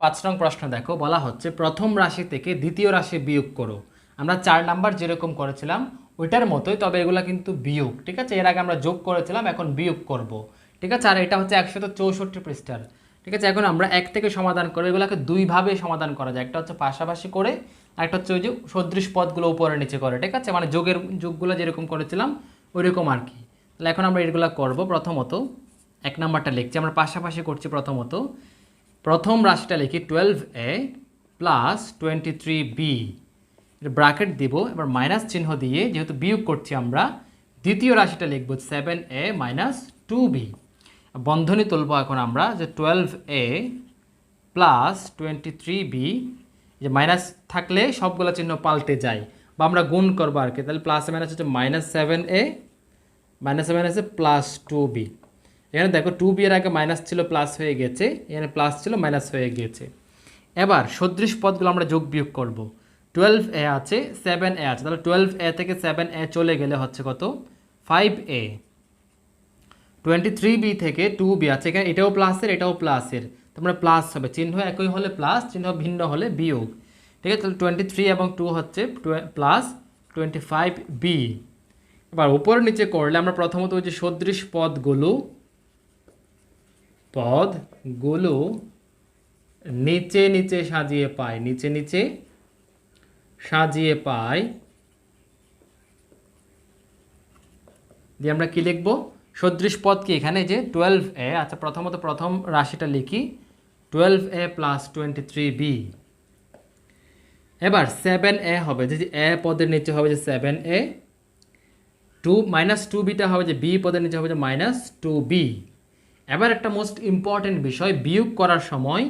পাঁচ নং প্রশ্ন দেখো, বলা হচ্ছে প্রথম রাশি থেকে দ্বিতীয় রাশি বিয়োগ করো। আমরা চার নাম্বার যেরকম করেছিলাম, ওইটার মতোই, তবে এগুলা কিন্তু বিয়োগ, ঠিক আছে? এর আগে আমরা যোগ করেছিলাম, এখন বিয়োগ করব, ঠিক আছে? আর এটা হচ্ছে একশত চৌষট্টি পৃষ্ঠার, ঠিক আছে? এখন আমরা এক থেকে সমাধান করে, এগুলোকে দুইভাবে সমাধান করা যায়। একটা হচ্ছে পাশাপাশি করে একটা হচ্ছে ওই যে সদৃশ পদগুলো উপরে নিচে করে, ঠিক আছে? মানে যোগের যোগগুলো যেরকম করেছিলাম ওই রকম আর কি। তাহলে এখন আমরা এগুলো করব প্রথমত, এক নাম্বারটা লিখছি, আমরা পাশাপাশি করছি প্রথমত। প্রথম রাশিটা লিখি twelve A plus twenty three B bracket দিব, এবার মাইনাস চিহ্ন দিয়ে যেহেতু বিয়োগ করছি আমরা, দ্বিতীয় রাশিটা লিখব seven A minus two B বন্ধনী তুলব এখন আমরা যে twelve A plus twenty three B যে মাইনাস থাকলে সবগুলো চিহ্ন পাল্টে যায়, বা আমরা গুণ করব আর কি, তাহলে প্লাস মাইনাস হচ্ছে মাইনাস সেভেন এ মাইনাস মাইনাসে প্লাস টু বি এখানে দেখো টু বি এর আগে মাইনাস ছিল প্লাস হয়ে গেছে, এখানে প্লাস ছিল মাইনাস হয়ে গিয়েছে এবার সদৃশ পদগুলো আমরা যোগ বিয়োগ করব। টুয়েলভ এ আছে সেভেন এ আছে, তাহলে টুয়েলভ এ থেকে সেভেন এ চলে গেলে হচ্ছে কত? Five A twenty three B থেকে টু বি আছে, এখানে এটাও প্লাসের এটাও প্লাসের তারপরে প্লাস হবে, চিহ্ন একই হলে প্লাস চিহ্ন ভিন্ন হলে বিয়োগ। ঠিক আছে, তাহলে টোয়েন্টি থ্রি এবং টু হচ্ছে প্লাস টোয়েন্টি ফাইভ বি এবার উপর নিচে করলে আমরা প্রথমত ওই যে সদৃশ পদগুলো পদগুলো নিচে নিচে সাজিয়ে পাই নিচে নিচে সাজিয়ে পাই দিয়ে আমরা কি লিখব? সদৃশ পদ কি এখানে? যে টুয়েলভ এ আচ্ছা প্রথমত প্রথম রাশিটা লিখি। Twelve A plus twenty three B এবার সেভেন এ হবে, যে এ পদের নিচে হবে যে seven A two minus two beta হবে যে বি পদের নিচে হবে যে মাইনাস টু বি এবার একটা মোস্ট ইম্পর্টেন্ট বিষয়, বিয়োগ করার সময়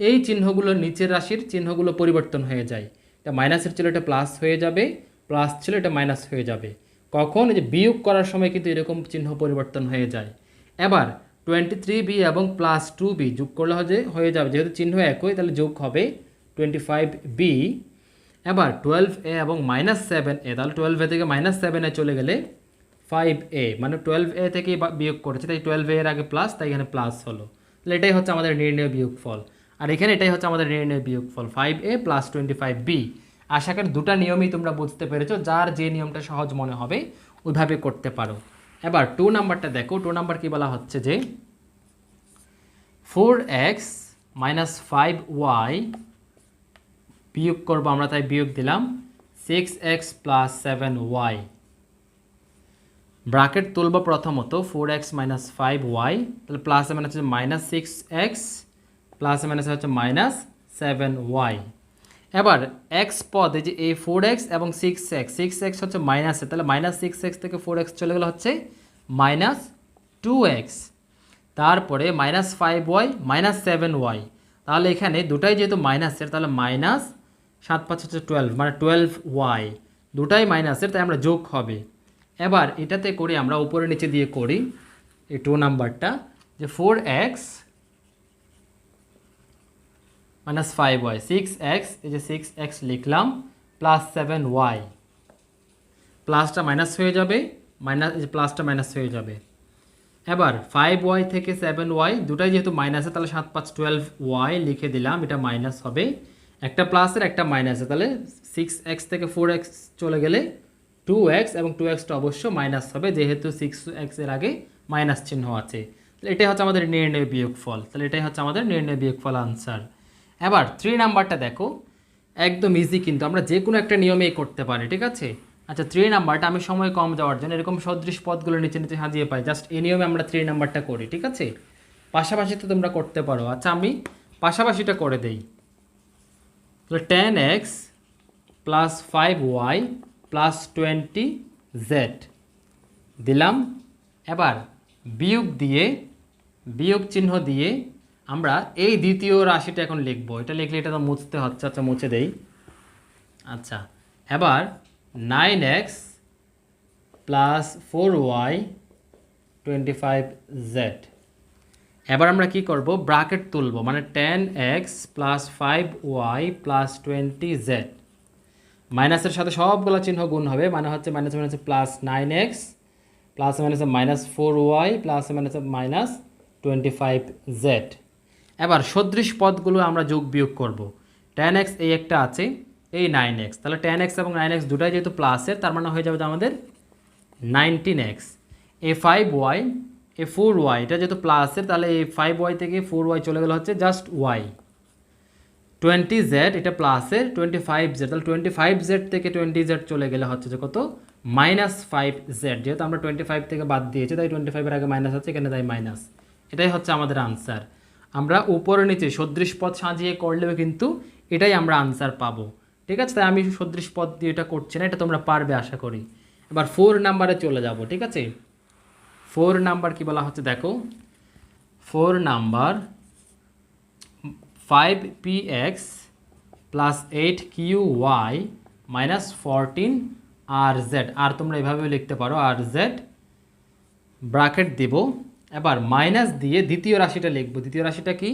এই চিহ্নগুলো নিচের রাশির চিহ্নগুলো পরিবর্তন হয়ে যায়। এটা মাইনাসের ছিল, এটা প্লাস হয়ে যাবে প্লাস ছিল, এটা মাইনাস হয়ে যাবে। কখন? এই যে বিয়োগ করার সময় কিন্তু এরকম চিহ্ন পরিবর্তন হয়ে যায়। এবার টোয়েন্টি থ্রি বি এবং প্লাস টু বি যোগ করলে হয়ে হয়ে যাবে। যেহেতু চিহ্ন একই, তাহলে যোগ হবে টোয়েন্টি ফাইভ বি এবার টুয়েলভ এ এবং মাইনাস সেভেন এ তাহলে টুয়েলভ এ থেকে মাইনাস সেভেনে চলে গেলে ফাইভ এ মানে টুয়েলভ এ থেকে বিয়োগ করেছে, তাই টুয়েলভ এর আগে প্লাস তাই এখানে প্লাস হলো। তাহলে এটাই হচ্ছে আমাদের নির্ণয় বিয়োগ ফল আর এখানে এটাই হচ্ছে আমাদের নির্ণয় বিয়োগ ফল five A plus twenty five B আশা করি দুটা নিয়মই তোমরা বুঝতে পেরেছ, যার যে নিয়মটা সহজ মনে হবে, ওইভাবে করতে পারো। এবার টু নাম্বারটা দেখো টু নাম্বার কি বলা হচ্ছে যে four X minus five Y বিয়োগ করব আমরা, তাই বিয়োগ দিলাম six X plus seven Y bracket তুলব প্রথমত four X minus five Y তাহলে প্লাস মানে হচ্ছে মাইনাস সিক্স এক্স প্লাস মানে হচ্ছে মাইনাস সেভেন ওয়াই এবার এক্স পদ যে এই ফোর এক্স এবং সিক্স এক্স সিক্স এক্স হচ্ছে মাইনাসে তাহলে মাইনাস সিক্স এক্স থেকে ফোর এক্স চলে গেলে হচ্ছে মাইনাস টু এক্স তারপরে minus five Y minus seven Y তাহলে এখানে দুটাই যেহেতু মাইনাসের তাহলে মাইনাস সাত পাঁচ হচ্ছে টুয়েলভ মানে টুয়েলভ ওয়াই দুটাই মাইনাসের তাই আমরা যোগ হবে। এবার এটাতে করে আমরা উপরে নিচে দিয়ে করি এই টু নাম্বারটা, যে four X minus five Y six X এই যে সিক্স এক্স লিখলাম প্লাস সেভেন ওয়াই প্লাসটা মাইনাস হয়ে যাবে মাইনাস এই যে প্লাসটা মাইনাস হয়ে যাবে। এবার ফাইভ ওয়াই থেকে সেভেন ওয়াই দুটাই যেহেতু মাইনাসে তাহলে সাত পাঁচ টুয়েলভ ওয়াই লিখে দিলাম, এটা মাইনাস হবে। একটা প্লাসের একটা মাইনাসে তাহলে সিক্স এক্স থেকে ফোর এক্স চলে গেলে টু এক্স এবং টু এক্সটা অবশ্য মাইনাস হবে, যেহেতু সিক্স এক্সের আগে মাইনাস চিহ্ন আছে। তাহলে এটাই হচ্ছে আমাদের নির্ণয় বিয়োগ ফল তাহলে এটাই হচ্ছে আমাদের নির্ণয় বিয়োগ ফল আনসার এবার থ্রি নাম্বারটা দেখো। একদম ইজি কিন্তু আমরা যে কোনো একটা নিয়মেই করতে পারি, ঠিক আছে? আচ্ছা থ্রি নাম্বারটা আমি সময় কম যাওয়ার জন্য এরকম সদৃশ পদগুলো নিচে নিচে সাজিয়ে পাই। জাস্ট এই নিয়মে আমরা থ্রি নাম্বারটা করি, ঠিক আছে? পাশাপাশি তো তোমরা করতে পারো। আচ্ছা আমি পাশাপাশিটা করে দেই। তাহলে ten X plus five Y plus twenty Z দিলাম। এবার বিয়োগ দিয়ে, বিয়োগ চিহ্ন দিয়ে আমরা এই দ্বিতীয় রাশিটা এখন লিখব। এটা লিখলে এটা তো মুছতে হচ্ছে আচ্ছা মুছে দেই। আচ্ছা এবার nine X plus four Y twenty five Z এবার আমরা কি করব? ব্রাকেট তুলব মানে ten X plus five Y plus twenty Z মাইনাসের সাথে সবগুলো চিহ্ন গুণ হবে। মানে হচ্ছে minus minus plus nine X, plus minus minus four Y, plus minus minus twenty five Z. এবার সদৃশ পদগুলো আমরা যোগ বিয়োগ করব। টেন এক্স এই একটা আছে, এই নাইন এক্স। তাহলে টেন এক্স এবং নাইন এক্স দুটাই যেহেতু প্লাসের তার মানে হয়ে যাবে আমাদের নাইনটিন এক্স। এ ফাইভ ওয়াই, এ ফোর ওয়াই, এটা যেহেতু প্লাসের তাহলে এ ফাইভ ওয়াই থেকে ফোর ওয়াই চলে গেলে হচ্ছে জাস্ট ওয়াই। টোয়েন্টি জেড এটা প্লাসের টোয়েন্টি ফাইভ জেড তাহলে টোয়েন্টি ফাইভ জেড থেকে টোয়েন্টি জেড চলে গেলে হচ্ছে যে কত? মাইনাস ফাইভ জেড যেহেতু আমরা টোয়েন্টি ফাইভ থেকে বাদ দিয়েছি, তাই টোয়েন্টি ফাইভের আগে মাইনাস আছে, এখানে তাই মাইনাস এটাই হচ্ছে আমাদের আনসার আমরা উপরে নিচে সদৃশ পদ সাজিয়ে করলেও কিন্তু এটাই আমরা আনসার পাবো। ঠিক আছে? তাই আমি সদৃশ পদ দিয়ে এটা করছি না, এটা তোমরা পারবে, আশা করি। এবার ফোর নাম্বারে চলে যাব, ঠিক আছে? ফোর নাম্বার কি বলা হচ্ছে দেখো? Four number five P X plus eight Q Y minus fourteen R Z আর তোমরা এভাবেও লিখতে পারো আর জেড ব্রাকেট দিব। এবার মাইনাস দিয়ে দ্বিতীয় রাশিটা লিখব। দ্বিতীয় রাশিটা কি?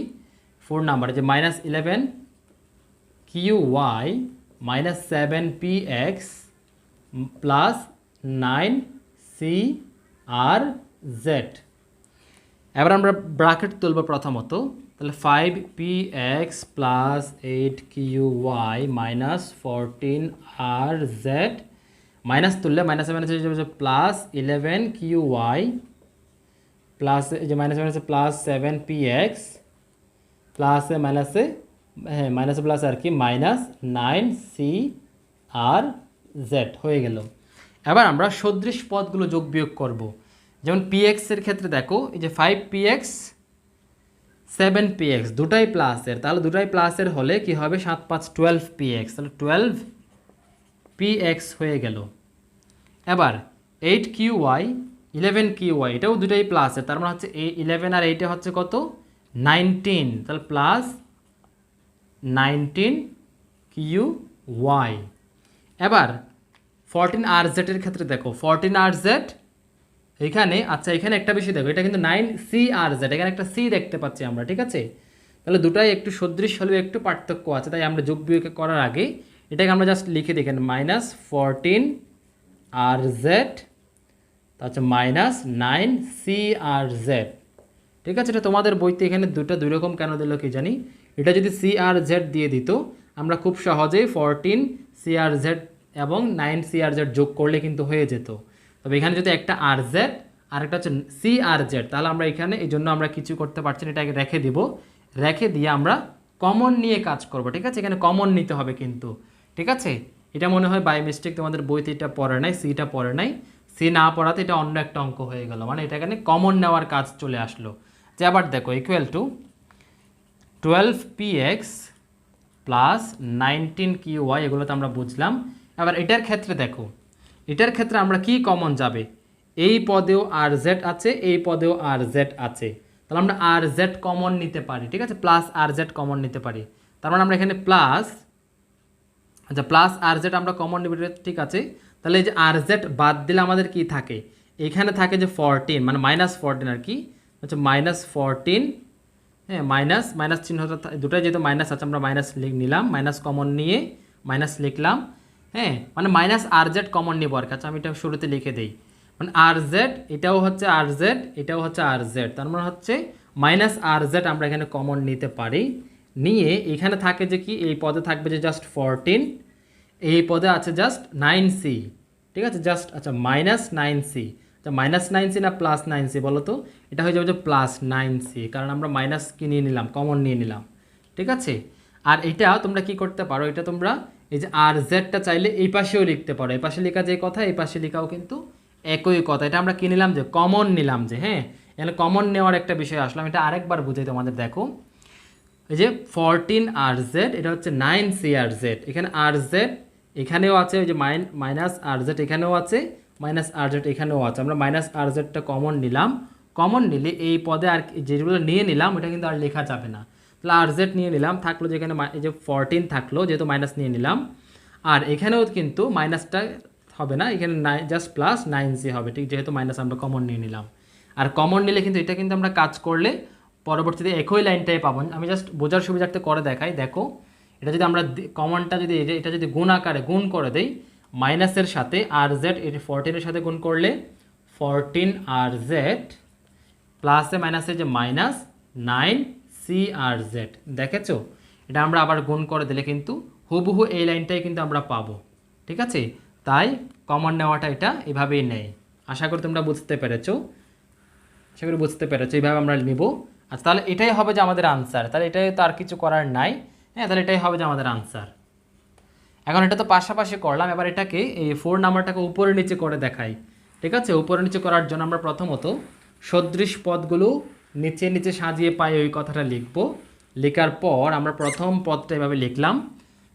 ফোর নাম্বার যে minus eleven Q Y minus seven P X plus nine C R Z এবার আমরা ব্রাকেট তুলব প্রথমত। তাহলে five P X plus eight Q Y minus fourteen R Z minus তুললে মাইনাসে minus plus eleven Q Y plus যে minus মাইনাসে plus seven P X প্লাসে মাইনাসে হ্যাঁ মাইনাসে প্লাস আর কি minus nine C R Z হয়ে গেল। এবার আমরা সদৃশ পদগুলো যোগ বিয়োগ করব। যেমন পি এর ক্ষেত্রে দেখো, এই যে five P X seven P X দুটাই প্লাসের তাহলে দুটাই প্লাসের হলে কি হবে? সাত পাঁচ টুয়েলভ পি এক্স তাহলে টুয়েলভ পি এক্স হয়ে গেল। এবার eight Q Y eleven Q Y এটাও দুটাই প্লাসের তার মানে হচ্ছে এই ইলেভেন আর এইটে হচ্ছে কত? নাইনটিন তাহলে প্লাস নাইনটিন কিউ ওয়াই এবার ফরটিন আর জেডের ক্ষেত্রে দেখো। ফরটিন আর জেড এখানে আচ্ছা এখানে একটা বেশি দেখো, এটা কিন্তু নাইন সি আর জেড এখানে একটা সি দেখতে পাচ্ছি আমরা, ঠিক আছে? তাহলে দুটাই একটু সদৃশ হলেও একটু পার্থক্য আছে, তাই আমরা যোগ বিয়োগ করার আগে এটাকে আমরা জাস্ট লিখে দেখেন মাইনাস ফরটিন আর জেড তারপর minus nine C R Z ঠিক আছে? এটা তোমাদের বইতে এখানে দুটো দুই রকম কেন দিল কি জানি? এটা যদি সি আর জেড দিয়ে দিত, আমরা খুব সহজেই ফরটিন সি আর জেড এবং নাইন সি আর জেড যোগ করলে কিন্তু হয়ে যেত। তবে এখানে যদি একটা আর জেড আর একটা হচ্ছে সি আর জেড তাহলে আমরা এখানে এই জন্য আমরা কিছু করতে পারছি না, এটাকে রেখে দিব। রেখে দিয়ে আমরা কমন নিয়ে কাজ করব, ঠিক আছে? এখানে কমন নিতে হবে কিন্তু, ঠিক আছে? এটা মনে হয় বাই মিস্টেক তোমাদের বইতে এটা পড়ে নাই সিটা পড়ে নাই। সি না পড়াতে এটা অন্য একটা অঙ্ক হয়ে গেল মানে এটা এখানে কমন নেওয়ার কাজ চলে আসলো। যে আবার দেখো equal to twelve P X plus nineteen Q Y এগুলো তো আমরা বুঝলাম। এবার এটার ক্ষেত্রে দেখো এটার ক্ষেত্রে আমরা কি কমন যাবে? এই পদেও আর জেড আছে, এই পদেও আর জেড আছে। তাহলে আমরা আর জেড কমন নিতে পারি, ঠিক আছে? প্লাস আর জেড কমন নিতে পারি। তার মানে আমরা এখানে প্লাস আচ্ছা প্লাস আর জেড আমরা কমন নিব ঠিক আছে? তাহলে এই যে আর জেড বাদ দিলে আমাদের কি থাকে? এখানে থাকে যে ফরটিন মানে মাইনাস ফরটিন আর কি? হচ্ছে মাইনাস ফরটিন হ্যাঁ মাইনাস মাইনাস চিহ্নটা দুটাই যেহেতু মাইনাস আছে, আমরা মাইনাস নিলাম মাইনাস কমন নিয়ে মাইনাস লিখলাম। হ্যাঁ মানে মাইনাস আর জেড কমন নিব আর কাছে আমি এটা শুরুতে লিখে দিই। মানে আর জেড এটাও হচ্ছে আর জেড এটাও হচ্ছে আর জেড তার মানে হচ্ছে মাইনাস আর জেড আমরা এখানে কমন নিতে পারি। নিয়ে এখানে থাকে যে কি, এই পদে থাকবে যে জাস্ট ফোরটিন এই পদে আছে জাস্ট নাইন সি ঠিক আছে? জাস্ট আচ্ছা মাইনাস নাইন সি আচ্ছা মাইনাস নাইন সি না প্লাস নাইন সি বলো তো? এটা হয়ে যাবে যে প্লাস নাইন সি কারণ আমরা মাইনাস কি নিয়ে নিলাম? কমন নিয়ে নিলাম। ঠিক আছে? আর এটা তোমরা কি করতে পারো? এটা তোমরা এই যে আর জেডটা চাইলে এই পাশেও লিখতে পারো। এই পাশে লেখা যে কথা, এই পাশে লেখাও কিন্তু একই কথা। এটা আমরা কি নিলাম যে কমন নিলাম যে হ্যাঁ? এখানে কমন নেওয়ার একটা বিষয় আসলাম এটা আরেকবার বুঝাই তোমাদের, দেখো। এই যে ফরটিন আর জেড এটা হচ্ছে নাইন সি আর জেড এখানে আর জেড এখানেও আছে ওই যে মাইন মাইনাস আর জেড এখানেও আছে মাইনাস আর জেড এখানেও আছে। আমরা মাইনাস আর জেডটা কমন নিলাম। কমন নিলে এই পদে আর যেগুলো নিয়ে নিলাম, ওটা কিন্তু আর লেখা যাবে না। তাহলে আর জেড নিয়ে নিলাম, থাকল যেখানে এই যে ফরটিন থাকল, যেহেতু মাইনাস নিয়ে নিলাম। আর এখানেও কিন্তু মাইনাসটা হবে না, এখানে nine just plus nine C হবে, ঠিক? যেহেতু মাইনাস আমরা কমন নিয়ে নিলাম। আর কমন নিলে কিন্তু এটা কিন্তু আমরা কাজ করলে পরবর্তীতে একই লাইনটাই পাবো। আমি জাস্ট বোঝার সুবিধার্থে করে দেখাই, দেখো, এটা যদি আমরা কমনটা যদি এটা যদি গুণ আকারে গুণ করে দেই মাইনাসের সাথে আর জেড এটি ফোরটিনের সাথে গুণ করলে ফোরটিন আর জেড প্লাসে মাইনাসে যে minus nine C R Z দেখেছ? এটা আমরা আবার গুণ করে দিলে কিন্তু হুবহু এই লাইনটাই কিন্তু আমরা পাবো, ঠিক আছে? তাই কমন নেওয়াটা এটা এভাবেই নেয় আশা করি তোমরা বুঝতে পেরেছ। আশা করি বুঝতে পেরেছ, এইভাবে আমরা নিব। আচ্ছা তাহলে এটাই হবে যে আমাদের আনসার তাহলে এটাই তো আর কিছু করার নাই। হ্যাঁ তাহলে এটাই হবে যে আমাদের আনসার এখন এটা তো পাশাপাশি করলাম, এবার এটাকে এই ফোর নাম্বারটাকে উপরে নিচে করে দেখাই, ঠিক আছে? উপরে নিচে করার জন্য আমরা প্রথমত সদৃশ পদগুলো নিচে নিচে সাজিয়ে পাই ওই কথাটা লিখব। লেখার পর আমরা প্রথম পদটা এভাবে লিখলাম।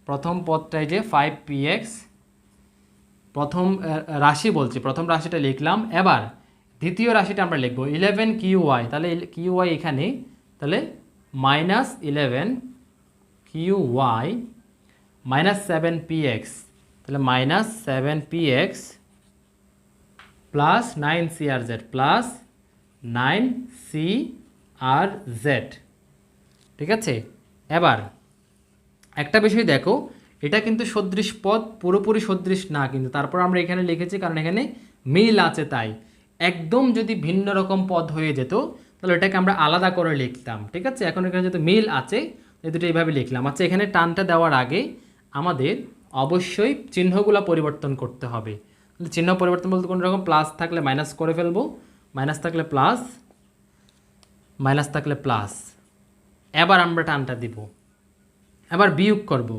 প্রথম পদটাই যে ফাইভ পি এক্স প্রথম রাশি বলছি, প্রথম রাশিটা লিখলাম। এবার দ্বিতীয় রাশিটা আমরা লিখব। ইলেভেন কিউ ওয়াই তাহলে কিউ ওয়াই এখানে, তাহলে minus eleven Q Y minus seven P X তাহলে minus seven P X plus nine C R Z plus nine C R Z. ঠিক আছে? এবার একটা বিষয় দেখো, এটা কিন্তু সদৃশ পদ, পুরোপুরি সদৃশ না কিন্তু। তারপর আমরা এখানে লিখেছি, কারণ এখানে মিল আছে তাই। একদম যদি ভিন্ন রকম পদ হয়ে যেত, তাহলে এটাকে আমরা আলাদা করে লিখতাম। ঠিক আছে? এখন এখানে যেহেতু মিল আছে দুটো এইভাবে লিখলাম। আচ্ছা এখানে টানটা দেওয়ার আগে আমাদের অবশ্যই চিহ্নগুলো পরিবর্তন করতে হবে। চিহ্ন পরিবর্তন বলতে কোনো রকম প্লাস থাকলে মাইনাস করে ফেলব। মাইনাস থাকলে প্লাস, মাইনাস থাকলে প্লাস। এবার আমরা টানটা দিব। এবার বিয়োগ করব।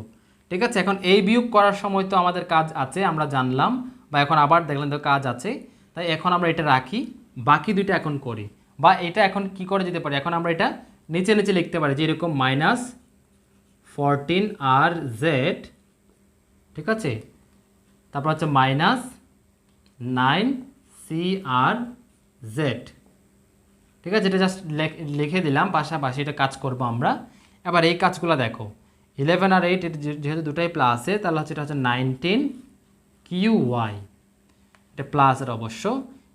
ঠিক আছে, এখন এই বিয়োগ করার সময় তো আমাদের কাজ আছে, আমরা জানলাম, বা এখন আবার দেখলাম তো কাজ আছে। তাই এখন আমরা এটা রাখি, বাকি দুইটা এখন করি। বা এটা এখন কি করে যেতে পারি? এখন আমরা এটা নিচে নিচে লিখতে পারি যে এরকম মাইনাস ফরটিন আর জেড, ঠিক আছে? তারপর হচ্ছে minus nine C R Z ঠিক আছে? এটা জাস্ট লিখে দিলাম, পাশাপাশি এটা কাজ করব আমরা। এবার এই কাজগুলো দেখো। ইলেভেন আর এইট এটা যেহেতু দুটাই প্লাসে তাহলে হচ্ছে এটা হচ্ছে নাইনটিন কিউ ওয়াই এটা প্লাসের অবশ্য।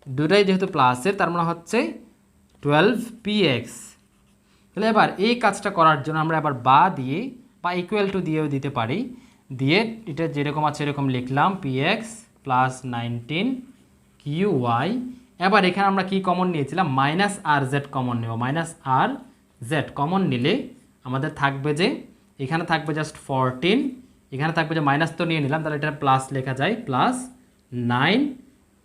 দুটাই যেহেতু প্লাসের তার মানে হচ্ছে টুয়েলভ পি এক্স তাহলে এবার এই কাজটা করার জন্য আমরা এবার বা দিয়ে বা ইকুয়াল টু দিয়েও দিতে পারি। দিয়ে এটা যেরকম আছে এরকম লিখলাম P X plus nineteen Q Y এবার এখানে আমরা কি কমন নিয়েছিলাম? মাইনাস আর জেড কমন নেব। মাইনাস আর জেড কমন নিলে আমাদের থাকবে যে, এখানে থাকবে জাস্ট ফরটিন এখানে থাকবে যে মাইনাস তো নিয়ে নিলাম, তাহলে এটা প্লাস লেখা যায়। Plus nine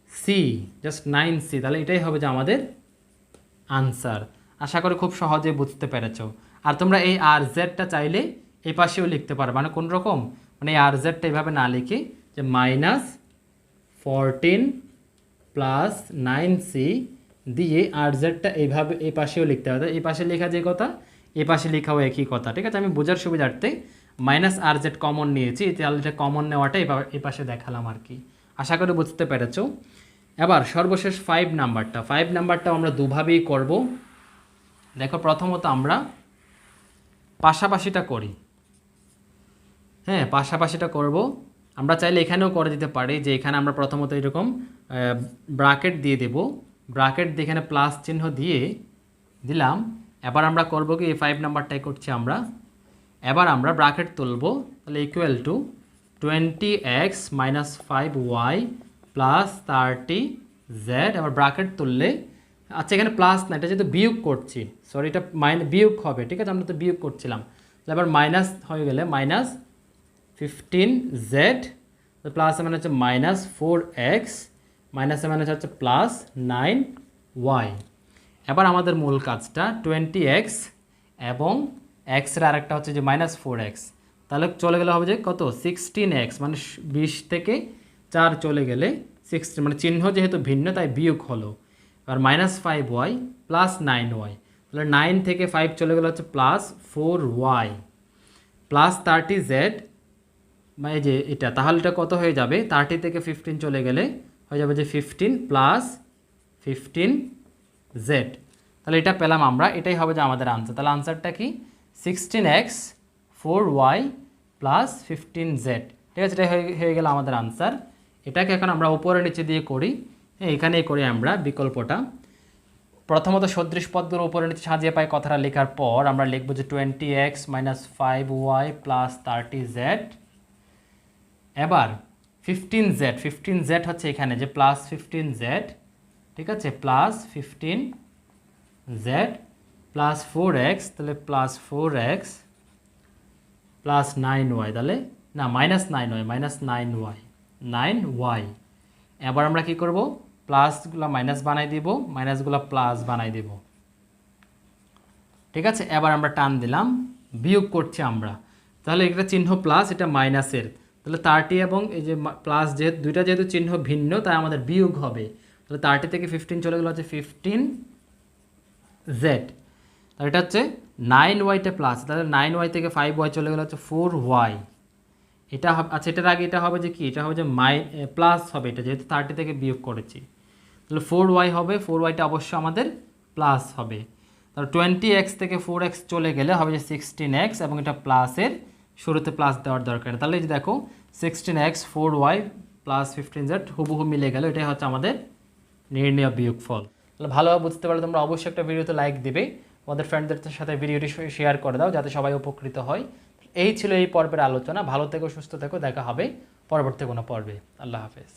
C just nine C তাহলে এটাই হবে যে আমাদের আনসার আশা করি খুব সহজে বুঝতে পেরেছ। আর তোমরা এই আর জেডটা চাইলে এ পাশেও লিখতে পারো। মানে কোন রকম মানে এই আর জেডটা এইভাবে না লিখে যে minus fourteen plus nine C দিয়ে আর জেডটা এইভাবে এই পাশেও লিখতে হবে। এই পাশে লেখা যে কথা? এই পাশে লেখাও একই কথা। ঠিক আছে? আমি বোঝার সুবিধার্থে মাইনাস আর জেড কমন নিয়েছি। তাহলে এটা কমন নেওয়াটা এই পাশে দেখালাম আর কি। আশা করি বুঝতে পেরেছ। এবার সর্বশেষ ফাইভ নাম্বারটা ফাইভ নাম্বারটা আমরা দুভাবেই করব। দেখো, প্রথমত আমরা পাশাপাশিটা করি। হ্যাঁ পাশাপাশিটা করব। আমরা চাইলে এখানেও করে দিতে পারি যে এখানে আমরা প্রথমত এরকম ব্রাকেট দিয়ে দেব। ব্রাকেট দিয়ে এখানে প্লাস চিহ্ন দিয়ে দিলাম। এবার আমরা করব কি, এই ফাইভ নাম্বারটাই করছি আমরা। এবার আমরা ব্রাকেট তুলব, তাহলে equal to twenty X minus five Y plus thirty Z এবার ব্রাকেট তুললে আচ্ছা এখানে প্লাস না, এটা যেহেতু বিয়োগ করছি সরি এটা মাইন বিয়োগ হবে, ঠিক আছে? আমরা তো বিয়োগ করছিলাম। তাহলে এবার মাইনাস হয়ে গেলে মাইনাস ফিফটিন জেড প্লাস মানে হচ্ছে মাইনাস ফোর এক্স মাইনাস মানে হচ্ছে প্লাস নাইন ওয়াই এবার আমাদের মূল কাজটা টোয়েন্টি এক্স এবং এক্সের আরেকটা হচ্ছে যে মাইনাস ফোর এক্স তাহলে চলে গেলে হবে যে কত? সিক্সটিন এক্স মানে বিশ থেকে চার চলে গেলে সিক্সটিন মানে চিহ্ন যেহেতু ভিন্ন, তাই বিয়োগ হলো। এবার minus five Y plus nine Y তাহলে নাইন থেকে ফাইভ চলে গেলে হচ্ছে plus four Y plus thirty Z এই যে এটা, তাহলে এটা কত হয়ে যাবে? থার্টি থেকে ফিফটিন চলে গেলে হয়ে যাবে যে ফিফটিন প্লাস ফিফটিন জেড তাহলে এটা পেলাম আমরা, এটাই হবে যে আমাদের আনসার তাহলে আনসারটা কি? Sixteen X four Y plus fifteen Z ঠিক আছে এটা হয়ে হয়ে গেল আমাদের আনসার এটাকে এখন আমরা উপরে নিচে দিয়ে করি। হ্যাঁ এখানেই করি আমরা বিকল্পটা। প্রথমত সদৃশ পদগুলো উপরে নিচে সাজিয়ে পাই কথাটা লেখার পর আমরা লিখব যে twenty X minus five Y plus thirty Z এবার ফিফটিন জেড ফিফটিন জেড হচ্ছে এখানে যে প্লাস ফিফটিন জেড ঠিক আছে? Plus fifteen Z plus four X তাহলে plus four X plus nine Y তাহলে না minus nine Y minus nine Y nine Y এবার আমরা কি করব? প্লাসগুলো মাইনাস বানাই দিব মাইনাসগুলো প্লাস বানাই দিব। ঠিক আছে? এবার আমরা টান দিলাম, বিয়োগ করছি আমরা। তাহলে এটা চিহ্ন প্লাস এটা মাইনাসের তাহলে তার্টি এবং এই যে প্লাস যেহেতু, দুইটা যেহেতু চিহ্ন ভিন্ন, তাই আমাদের বিয়োগ হবে। তাহলে তার্টি থেকে ফিফটিন চলে গেলো হচ্ছে ফিফটিন জেড তাহলে এটা হচ্ছে নাইন ওয়াইটা প্লাস তাহলে নাইন ওয়াই থেকে ফাইভ ওয়াই চলে গেলো হচ্ছে ফোর ওয়াই এটা হবে আচ্ছা এটার আগে এটা হবে যে কি? এটা হবে যে মাই প্লাস হবে এটা, যেহেতু থার্টি থেকে বিয়োগ করেছি। তাহলে ফোর ওয়াই হবে ফোর ওয়াইটা অবশ্যই আমাদের প্লাস হবে। তাহলে টোয়েন্টি এক্স থেকে ফোর এক্স চলে গেলে হবে যে সিক্সটিন এক্স এবং এটা প্লাসের শুরুতে প্লাস দেওয়ার দরকার। তাহলে যে দেখো sixteen X four Y plus fifteen Z হুবহু মিলে গেল, এটাই হচ্ছে আমাদের নির্ণয় বিয়োগ ফল তাহলে ভালোভাবে বুঝতে পারলে তোমরা অবশ্যই একটা ভিডিওতে লাইক দেবে। আমাদের ফ্রেন্ডদের সাথে ভিডিওটি শেয়ার করে দাও, যাতে সবাই উপকৃত হয়। এই ছিল এই পর্বের আলোচনা। ভালো থেকো, সুস্থ থেকো, দেখা হবে পরবর্তী কোনো পর্বে। আল্লাহ হাফেজ।